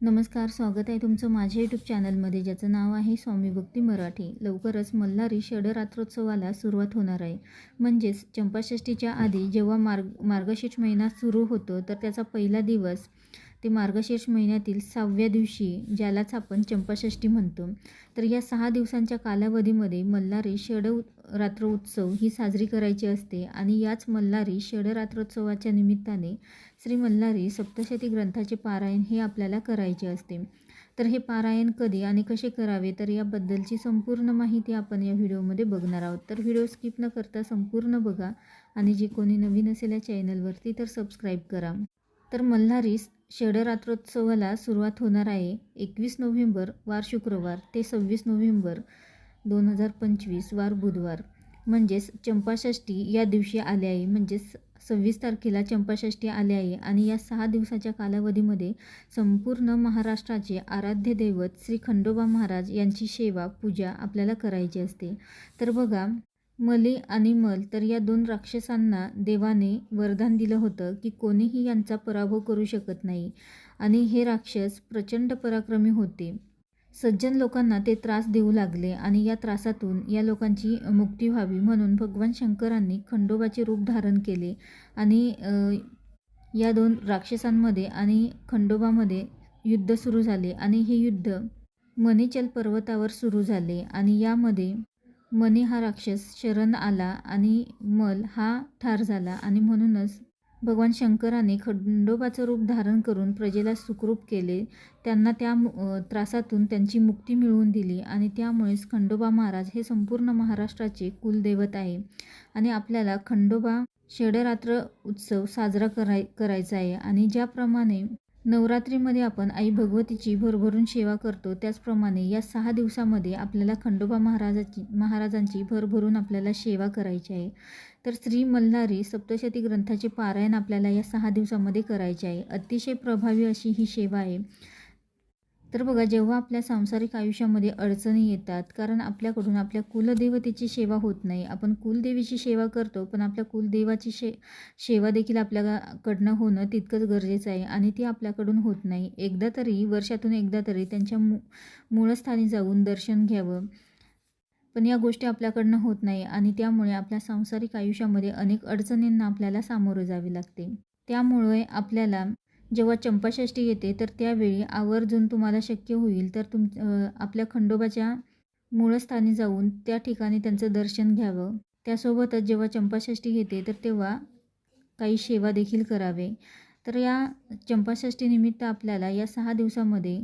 नमस्कार स्वागत आहे तुमचं माझ्या यूट्यूब चॅनलमध्ये ज्याचं नाव आहे स्वामी भक्ती मराठी. लवकरच मल्हारी षडरात्रोत्सवाला सुरुवात होणार आहे. म्हणजेच चंपाषष्ठीच्या आधी जेव्हा मार्ग मार्गशीर्ष महिना सुरू होतो तर त्याचा पहिला दिवस ते मार्गशीर्ष महिन्यातील सहाव्या दिवशी ज्यालाच आपण चंपाषष्ठी म्हणतो तर या सहा दिवसांच्या कालावधीमध्ये मल्हारी षड रात्र उत्सव ही साजरी करायची असते आणि याच मल्हारी षडरात्रोत्सवाच्या निमित्ताने श्री मल्हारी सप्तशती ग्रंथाचे पारायण हे आपल्याला करायचे असते. तर हे पारायण कधी आणि कसे करावे? तर याबद्दलची संपूर्ण माहिती आपण या व्हिडिओमध्ये बघणार आहोत. तर व्हिडिओ स्किप न करता संपूर्ण बघा आणि जे कोणी नवीन असेल या चॅनलवरती तर सबस्क्राईब करा. तर मल्हारी षडरात्रोत्सवाला सुरुवात होणार आहे एकवीस नोव्हेंबर वार शुक्रवार ते सव्वीस नोव्हेंबर दोन हजार पंचवीस वार बुधवार. म्हणजेच चंपाषष्ठी या दिवशी आले आहे. म्हणजेच सव्वीस तारखेला चंपाषष्ठी आले आहे आणि या सहा दिवसाच्या कालावधीमध्ये संपूर्ण महाराष्ट्राचे आराध्य दैवत श्री खंडोबा महाराज यांची सेवा पूजा आपल्याला करायची असते. तर बघा मली आणि मल तर या दोन राक्षसांना देवाने वरदान दिलं होतं की कोणीही यांचा पराभव करू शकत नाही. आणि हे राक्षस प्रचंड पराक्रमी होते. सज्जन लोकांना ते त्रास देऊ लागले आणि या त्रासातून या लोकांची मुक्ती व्हावी म्हणून भगवान शंकरांनी खंडोबाचे रूप धारण केले. आणि या दोन राक्षसांमध्ये आणि खंडोबामध्ये युद्ध सुरू झाले. आणि हे युद्ध मनीचल पर्वतावर सुरू झाले. आणि यामध्ये मनी हा राक्षस शरण आला आणि मल हा ठार झाला आणि म्हणूनच भगवान शंकराने खंडोबाचं रूप धारण करून प्रजेला सुखरूप केले. त्यांना त्या त्रासातून त्यांची मुक्ती मिळवून दिली आणि त्यामुळेच खंडोबा महाराज हे संपूर्ण महाराष्ट्राचे कुलदैवत आहे आणि आपल्याला खंडोबा षडरात्र उत्सव साजरा कराय करायचा आहे. आणि ज्याप्रमाणे नवरात्रीमध्ये आपण आई भगवतीची भरभरून सेवा करतो. त्याचप्रमाणे या सहा दिवसामध्ये आपल्याला खंडोबा महाराजाची महाराजांची भरभरून आपल्याला सेवा करायची आहे. तर श्री मल्हारी सप्तशती ग्रंथाचे पारायण आपल्याला या सहा दिवसामध्ये करायचे आहे. अतिशय प्रभावी अशी ही सेवा आहे. तर बघा जेव्हा आपल्या सांसारिक आयुष्यामध्ये अडचणी येतात कारण आपल्याकडून आपल्या कुलदेवतेची सेवा होत नाही. आपण कुलदेवीची सेवा करतो पण आपल्या कुलदेवाची शे सेवा देखील आपल्याकडनं होणं तितकंच गरजेचं आहे आणि ती आपल्याकडून होत नाही. एकदा तरी वर्षातून एकदा तरी त्यांच्या मू मूळस्थानी जाऊन दर्शन घ्यावं. पण या गोष्टी आपल्याकडनं होत नाही आणि त्यामुळे आपल्या सांसारिक आयुष्यामध्ये अनेक अडचणींना आपल्याला सामोरं जावे लागते. त्यामुळे आपल्याला जेव्हा चंपाषष्ठी येते तर त्यावेळी आवर्जून तुम्हाला शक्य होईल तर तुम आपल्या खंडोबाच्या मूळस्थानी जाऊन त्या ठिकाणी त्यांचं दर्शन घ्यावं. त्यासोबतच जेव्हा चंपाषष्ठी येते तर तेव्हा काही सेवा देखील करावे. तर या चंपाषष्ठीनिमित्त आपल्याला या सहा दिवसामध्ये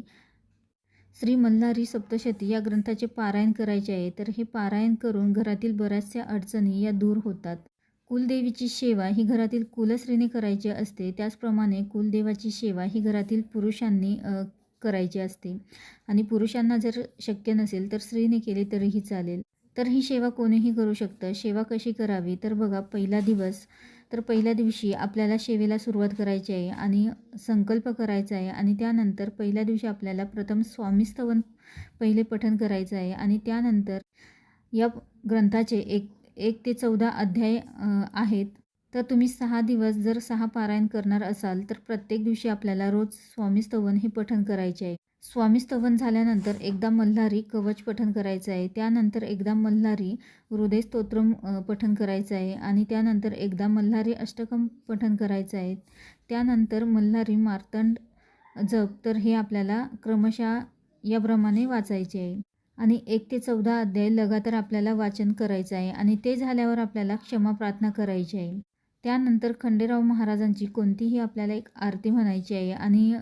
श्री मल्हारी सप्तशती या ग्रंथाचे पारायण करायचे आहे. तर हे पारायण करून घरातील बऱ्याचशा अडचणी या दूर होतात. कुलदेवीची सेवा ही घरातील कुलस्त्रीने करायची असते. त्याचप्रमाणे कुलदेवाची सेवा ही घरातील पुरुषांनी करायची असते. आणि पुरुषांना जर शक्य नसेल तर स्त्रीने केली तरीही चालेल. तर ही सेवा कोणीही करू शकतं? सेवा कशी करावी? तर बघा पहिला दिवस तर पहिल्या दिवशी आपल्याला सेवेला सुरुवात करायची आहे आणि संकल्प करायचा आहे आणि त्यानंतर पहिल्या दिवशी आपल्याला प्रथम स्वामीस्तवन पहिले पठण करायचं आहे आणि त्यानंतर या ग्रंथाचे एक एक ते चौदा अध्याय आहेत. तर तुम्ही सहा दिवस जर सहा पारायण करणार असाल तर प्रत्येक दिवशी आपल्याला रोज स्वामीस्तवन हे पठण करायचे आहे. स्वामीस्तवन झाल्यानंतर एकदा मल्हारी कवच पठण करायचं आहे. त्यानंतर एकदा मल्हारी हृदय स्तोत्रम पठण करायचं आहे. आणि त्यानंतर एकदा मल्हारी अष्टकम पठण करायचं आहे. त्यानंतर मल्हारी मार्तंड जप तर हे आपल्याला क्रमशः याप्रमाणे वाचायचे आहे. आणि एक ते चौदा अध्याय लगातार आपल्याला वाचन करायचं आहे आणि ते झाल्यावर आपल्याला क्षमा प्रार्थना करायची आहे. त्यानंतर खंडेराव महाराजांची कोणतीही आपल्याला एक आरती म्हणायची आहे आणि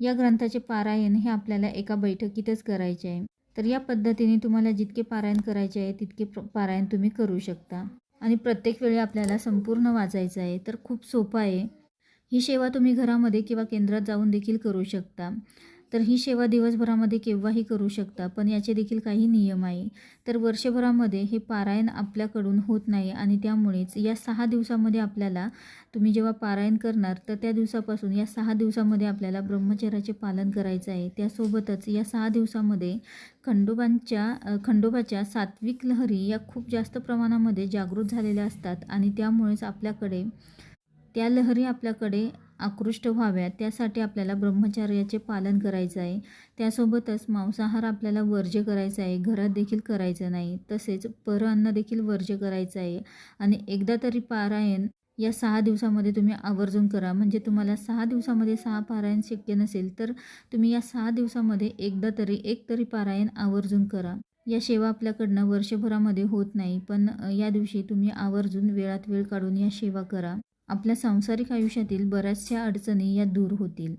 या ग्रंथाचे पारायण हे आपल्याला एका बैठकीतच करायचे आहे. तर या पद्धतीने तुम्हाला जितके पारायण करायचे आहे तितके पारायण तुम्ही करू शकता. आणि प्रत्येक वेळी आपल्याला संपूर्ण वाचायचं आहे तर खूप सोपं आहे. ही सेवा तुम्ही घरामध्ये किंवा केंद्रात जाऊन देखील करू शकता. तर ही सेवा दिवसभरामध्ये केव्हाही करू शकता पण याचे देखील काही नियम आहे. तर वर्षभरामध्ये हे पारायण आपल्याकडून होत नाही आणि त्यामुळेच या सहा दिवसामध्ये आपल्याला तुम्ही जेव्हा पारायण करणार तर त्या दिवसापासून या सहा दिवसामध्ये आपल्याला ब्रह्मचर्याचे पालन करायचं आहे. त्यासोबतच या सहा दिवसामध्ये खंडोबांच्या खंडोबाच्या सात्विक लहरी या खूप जास्त प्रमाणामध्ये जागृत झालेल्या असतात आणि त्यामुळेच आपल्याकडे त्या लहरी आपल्याकडे आकृष्ट व्हाव्यात. त्यासाठी आपल्याला ब्रह्मचर्याचे पालन करायचं आहे. त्यासोबतच मांसाहार आपल्याला वर्ज्य करायचा आहे. घरात देखील करायचं नाही. तसेच परअन्न देखील वर्ज्य करायचं आहे. आणि एकदा तरी पारायण या सहा दिवसामध्ये तुम्ही आवर्जून करा. म्हणजे तुम्हाला सहा दिवसामध्ये सहा पारायण शक्य नसेल तर तुम्ही या सहा दिवसामध्ये एकदा तरी एक तरी पारायण आवर्जून करा. या सेवा आपल्याकडनं वर्षभरामध्ये होत नाही पण या दिवशी तुम्ही आवर्जून वेळात वेळ काढून या सेवा करा. आपल्या सांसारिक आयुष्यातील बऱ्याचशा अडचणी या दूर होतील.